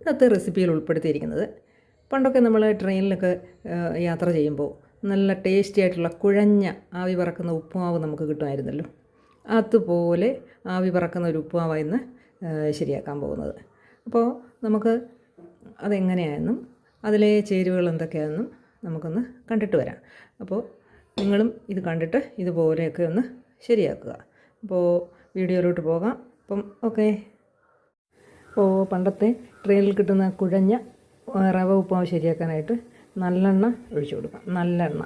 ഇന്നത്തെ റെസിപ്പിയിൽ ഉൾപ്പെടുത്തിയിരിക്കുന്നത്. പണ്ടൊക്കെ നമ്മൾ ട്രെയിനിലൊക്കെ യാത്ര ചെയ്യുമ്പോൾ നല്ല ടേസ്റ്റി ആയിട്ടുള്ള കുഴഞ്ഞ ആവി പറക്കുന്ന ഉപ്പുമാവ് നമുക്ക് കിട്ടുമായിരുന്നല്ലോ. അതുപോലെ ആവി പറക്കുന്ന ഒരു ഉപ്പുമാവാണ് ഇന്ന് ശരിയാക്കാൻ പോകുന്നത്. അപ്പോൾ നമുക്ക് അതെങ്ങനെയാണെന്നും അതിലെ ചേരുവകൾ എന്തൊക്കെയാണെന്നും നമുക്കൊന്ന് കണ്ടിട്ട് വരാം. അപ്പോൾ നിങ്ങളും ഇത് കണ്ടിട്ട് ഇതുപോലെയൊക്കെ ഒന്ന് ശരിയാക്കുക. അപ്പോൾ വീഡിയോയിലോട്ട് പോകാം. അപ്പം ഓക്കേ. അപ്പോൾ പണ്ടത്തെ ട്രെയിനിൽ കിട്ടുന്ന കുഴഞ്ഞ റവ ഉപ്പാവ് ശരിയാക്കാനായിട്ട് നല്ലെണ്ണ ഒഴിച്ചു കൊടുക്കാം. നല്ലെണ്ണ.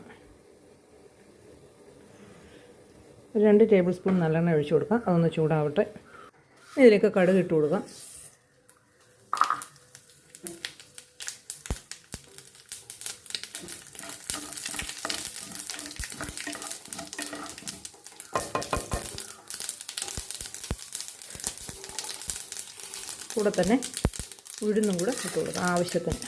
ഒരു രണ്ട് ടേബിൾ സ്പൂൺ നല്ലെണ്ണ ഒഴിച്ചു കൊടുക്കാം. അതൊന്ന് ചൂടാവട്ടെ. ഇതിലേക്ക് കടുക് ഇട്ട് കൊടുക്കാം. കൂടെ തന്നെ ഉഴുന്നും കൂടെ ഇട്ട് കൊടുക്കാം ആവശ്യത്തിന്.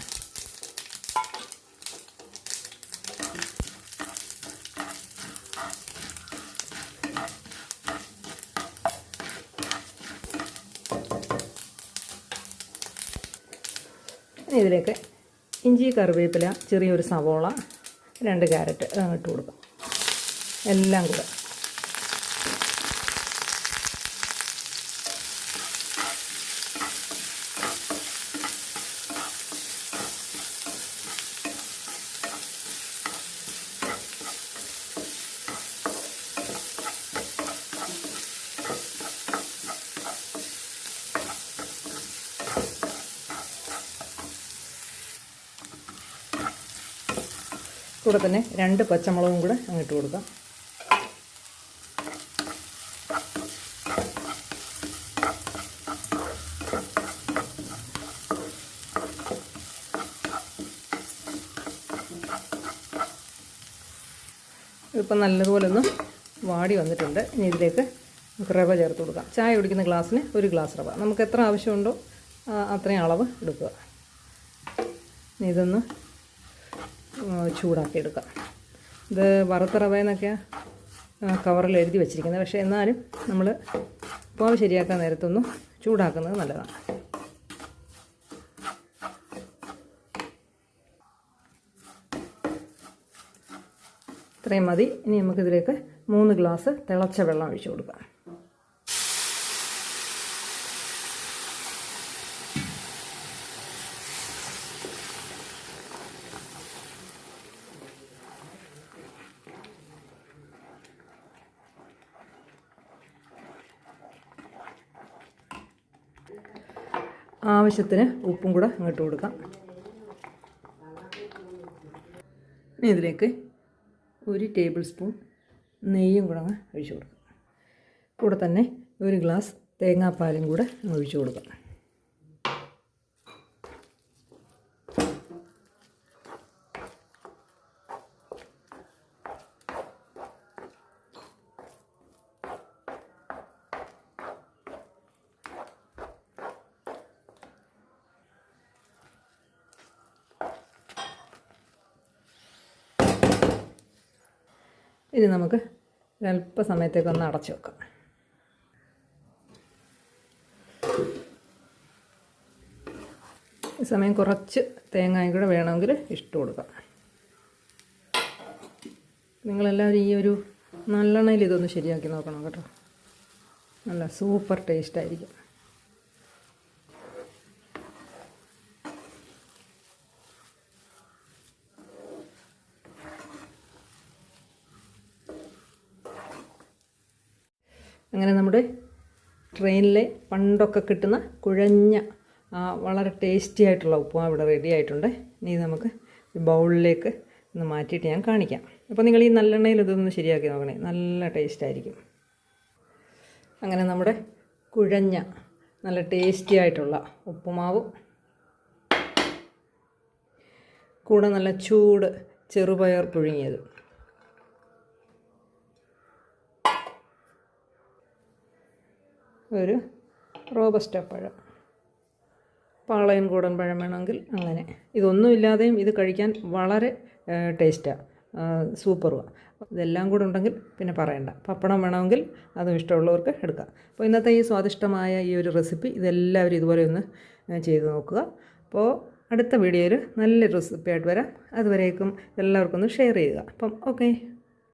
ഇതിലേക്ക് ഇഞ്ചി കറിവേപ്പില ചെറിയൊരു സവോള രണ്ട് ക്യാരറ്റ് ഇട്ട് കൊടുക്കാം. എല്ലാം കൂടെ. കൂടെ തന്നെ രണ്ട് പച്ചമുളകും കൂടെ അങ്ങിട്ട് കൊടുക്കാം. ഇപ്പം നല്ലതുപോലെ ഒന്ന് വാടി വന്നിട്ടുണ്ട്. ഇനി ഇതിലേക്ക് നമുക്ക് റവ ചേർത്ത് കൊടുക്കാം. ചായ കുടിക്കുന്ന ഗ്ലാസ്സിന് ഒരു ഗ്ലാസ് റവ. നമുക്ക് എത്ര ആവശ്യമുണ്ടോ അത്രയും അളവ് എടുക്കുക. ഇനി ഇതൊന്ന് ചൂടാക്കി എടുക്കാം. ഇത് വറുത്ത റവ എന്നൊക്കെ കവറിൽ എഴുതി വെച്ചിരിക്കുന്നത്. പക്ഷേ എന്നാലും നമ്മൾ ഉപ്പാവ് ശരിയാക്കാൻ നേരത്തൊന്നും ചൂടാക്കുന്നത് നല്ലതാണ്. ഇത്രയും മതി. ഇനി നമുക്കിതിലേക്ക് മൂന്ന് ഗ്ലാസ് തിളച്ച വെള്ളം ഒഴിച്ചു കൊടുക്കാം. ആവശ്യത്തിന് ഉപ്പും കൂടെ അങ്ങോട്ട് കൊടുക്കാം. ഇനി ഇതിലേക്ക് ഒരു ടേബിൾ സ്പൂൺ നെയ്യും കൂടെ അങ്ങ് ഒഴിച്ചു കൊടുക്കാം. കൂടെ തന്നെ ഒരു ഗ്ലാസ് തേങ്ങാപ്പാലും കൂടെ ഒഴിച്ചു കൊടുക്കാം. ഇനി നമുക്ക് ഒരല്പ സമയത്തേക്കൊന്ന് അടച്ചു വെക്കാം. ഈ സമയം കുറച്ച് തേങ്ങയും കൂടെ വേണമെങ്കിൽ ഇഷ്ടം കൊടുക്കാം. നിങ്ങളെല്ലാവരും ഈ ഒരു നല്ലെണ്ണയിൽ ഇതൊന്ന് ശരിയാക്കി നോക്കണം കേട്ടോ. നല്ല സൂപ്പർ ടേസ്റ്റ് ആയിരിക്കും അങ്ങനെ നമ്മുടെ ട്രെയിനിലെ പണ്ടൊക്കെ കിട്ടുന്ന കുഴഞ്ഞ വളരെ ടേസ്റ്റി ആയിട്ടുള്ള ഉപ്പുമാവ് ഇവിടെ റെഡി ആയിട്ടുണ്ട്. ഇനി നമുക്ക് ബൗളിലേക്ക് ഒന്ന് മാറ്റിയിട്ട് ഞാൻ കാണിക്കാം. അപ്പോൾ നിങ്ങൾ ഈ നല്ലെണ്ണയിൽ ഇതൊന്ന് ശരിയാക്കി നോക്കണേ. നല്ല ടേസ്റ്റ് ആയിരിക്കും. അങ്ങനെ നമ്മുടെ കുഴഞ്ഞ നല്ല ടേസ്റ്റി ആയിട്ടുള്ള ഉപ്പുമാവ്. കൂടെ നല്ല ചൂട് ചെറുപയർ പുഴുങ്ങിയത്. ഒരു റോബസ്റ്റ പഴം. പാളയൻ കൂടൻ പഴം വേണമെങ്കിൽ അങ്ങനെ. ഇതൊന്നുമില്ലാതെയും ഇത് കഴിക്കാൻ വളരെ ടേസ്റ്റാണ് സൂപ്പറുമാണ് ഇതെല്ലാം കൂടെ ഉണ്ടെങ്കിൽ പിന്നെ പറയണ്ട. പപ്പടം വേണമെങ്കിൽ അതും ഇഷ്ടമുള്ളവർക്ക് എടുക്കാം. അപ്പോൾ ഇന്നത്തെ ഈ സ്വാദിഷ്ടമായ ഈ ഒരു റെസിപ്പി ഇതെല്ലാവരും ഇതുപോലെ ഒന്ന് ചെയ്ത് നോക്കുക. അപ്പോൾ അടുത്ത വീഡിയോയിൽ നല്ലൊരു റെസിപ്പിയായിട്ട് വരാം. അതുവരേക്കും എല്ലാവർക്കും ഒന്ന് ഷെയർ ചെയ്യുക. അപ്പം ഓക്കെ.